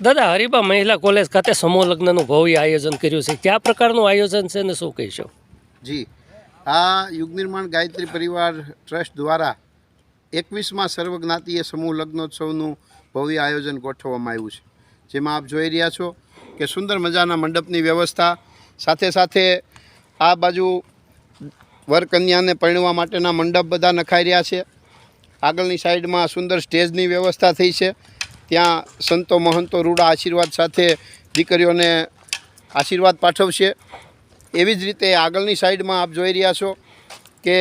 દાદા, હરિબા મહિલા કોલેજ ખાતે સમૂહ લગ્નનું ભવ્ય આયોજન કર્યું છે. કયા પ્રકારનું આયોજન છે ને શું કહીશો? જી, આ યુગ નિર્માણ ગાયત્રી પરિવાર ટ્રસ્ટ દ્વારા એકવીસમાં સર્વજ્ઞાતીય સમૂહ લગ્નોત્સવનું ભવ્ય આયોજન ગોઠવવામાં આવ્યું છે. જેમાં આપ જોઈ રહ્યા છો કે સુંદર મજાના મંડપની વ્યવસ્થા, સાથે સાથે આ બાજુ વરકન્યાને પરણવા માટેના મંડપ બધા નખાઈ રહ્યા છે. આગળની સાઈડમાં સુંદર સ્ટેજની વ્યવસ્થા થઈ છે. ત્યાં સંતો મહંતો રૂડા આશીર્વાદ સાથે દીકરીઓને આશીર્વાદ પાઠવશે. એવી જ રીતે આગળની સાઈડમાં આપ જોઈ રહ્યા છો કે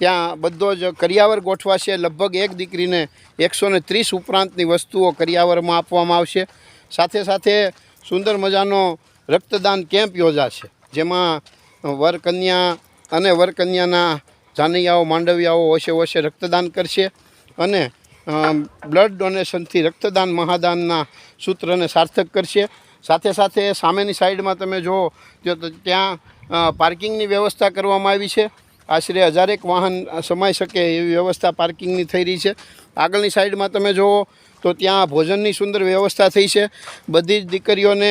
ત્યાં બધો જ કરિયાવર ગોઠવાશે. લગભગ એક દીકરીને એકસો ને ત્રીસ ઉપરાંતની વસ્તુઓ કરિયાવરમાં આપવામાં આવશે. સાથે સાથે સુંદર મજાનો રક્તદાન કેમ્પ યોજાશે, જેમાં વર કન્યા અને વરકન્યાના જાનૈયાઓ, માંડવિયાઓ ઓછે ઓછે રક્તદાન કરશે અને બ્લડ ડોનેશનથી રક્તદાન મહાદાનના સૂત્રને સાર્થક કરશે. સાથે સાથે સામેની સાઈડમાં તમે જુઓ તો ત્યાં પાર્કિંગની વ્યવસ્થા કરવામાં આવી છે. આશરે હજારેક વાહન સમાઈ શકે એવી વ્યવસ્થા પાર્કિંગની થઈ રહી છે. આગળની સાઈડમાં તમે જુઓ, તો ત્યાં ભોજનની સુંદર વ્યવસ્થા થઈ છે. બધી જ દીકરીઓને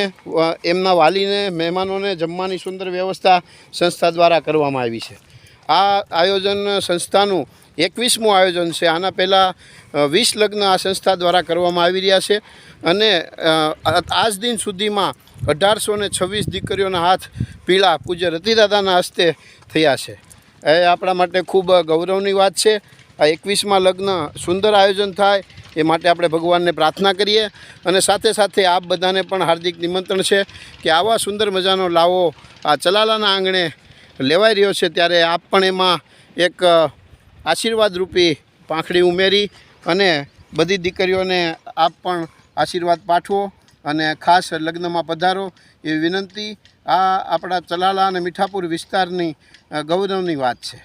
એમના વાલીને, મહેમાનોને જમવાની સુંદર વ્યવસ્થા સંસ્થા દ્વારા કરવામાં આવી છે. આ આયોજન સંસ્થાનું એકવીસમું આયોજન છે. આના પહેલાં વીસ લગ્ન આ સંસ્થા દ્વારા કરવામાં આવી રહ્યા છે અને આજ દિન સુધીમાં અઢારસો ને છવ્વીસ દીકરીઓના હાથ પીળા પૂજ્ય રતિદાદાના હસ્તે થયા છે. એ આપણા માટે ખૂબ ગૌરવની વાત છે. આ એકવીસમાં લગ્ન સુંદર આયોજન થાય એ માટે આપણે ભગવાનને પ્રાર્થના કરીએ અને સાથે સાથે આપ બધાને પણ હાર્દિક નિમંત્રણ છે કે આવા સુંદર મજાનો લાવો આ ચલાલાના આંગણે લેવાઈ રહ્યો છે ત્યારે આપ પણ એમાં એક આશીર્વાદરૂપી પાંખડી ઉમેરી અને બધી દીકરીઓને આપ પણ આશીર્વાદ પાઠવો અને ખાસ લગ્નમાં પધારો એ વિનંતી. આ આપણા ચલાલા અને મીઠાપુર વિસ્તારની ગૌરવની વાત છે.